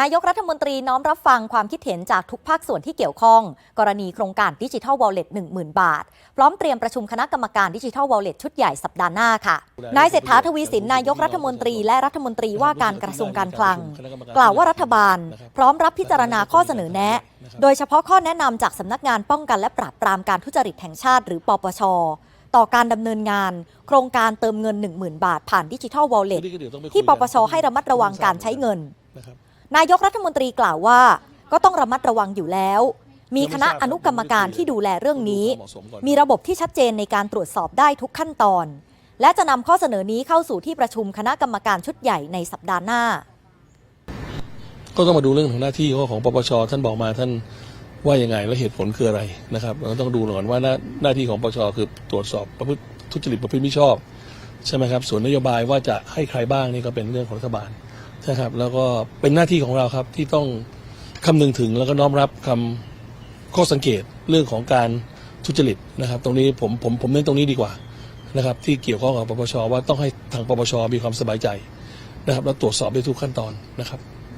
นายกรัฐมนตรีน้อมรับฟังความคิดเห็นจากทุกภาคส่วนที่เกี่ยวข้อง กรณีโครงการดิจิทัลวอลเล็ต10,000 บาท พร้อมเตรียมประชุมคณะกรรมการดิจิทัลวอลเล็ตชุดใหญ่สัปดาห์หน้าค่ะ นายเศรษฐาทวีสินนายกรัฐมนตรีและรัฐมนตรีว่าการกระทรวงการคลัง กล่าวว่ารัฐบาล พร้อมรับพิจารณาข้อเสนอแนะ โดยเฉพาะข้อแนะนำจากสำนักงานป้องกันและปราบปรามการทุจริตแห่งชาติ หรือปปชต่อการดำเนินงาน โครงการเติมเงิน 10,000 บาทผ่านดิจิทัลวอลเล็ตที่ปปชให้ระมัดระวังการใช้เงิน นะครับนายกรัฐมนตรีกล่าวว่า ก็ต้องระมัดระวังอยู่แล้ว มีคณะอนุกรรมการที่ดูแลเรื่องนี้ มีระบบที่ชัดเจนในการตรวจสอบได้ทุกขั้นตอน และจะนำข้อเสนอนี้เข้าสู่ที่ประชุมคณะกรรมการชุดใหญ่ในสัปดาห์หน้า ก็ต้องมาดูเรื่องของหน้าที่ของปปชท่านบอกมาท่านว่ายังไงและเหตุผลคืออะไรนะครับเราต้องดูก่อนว่าหน้าหน้าที่ของปปชคือตรวจสอบประพฤติทุจริตประพฤติมิชอบใช่ไหมครับส่วนนโยบายว่าจะให้ใครบ้างนี่ก็เป็นเรื่องของรัฐบาล นะครับ แล้วก็เป็นหน้าที่ของเราครับที่ต้องคำนึงถึงแล้วก็น้อมรับคำข้อสังเกตเรื่องของการทุจริตนะครับ ตรงนี้ผมผมผมเน้นตรงนี้ดีกว่านะครับ ที่เกี่ยวข้องกับปปชว่าต้องให้ทางปปชมีความสบายใจนะครับ แล้วตรวจสอบได้ทุกขั้นตอนนะครับ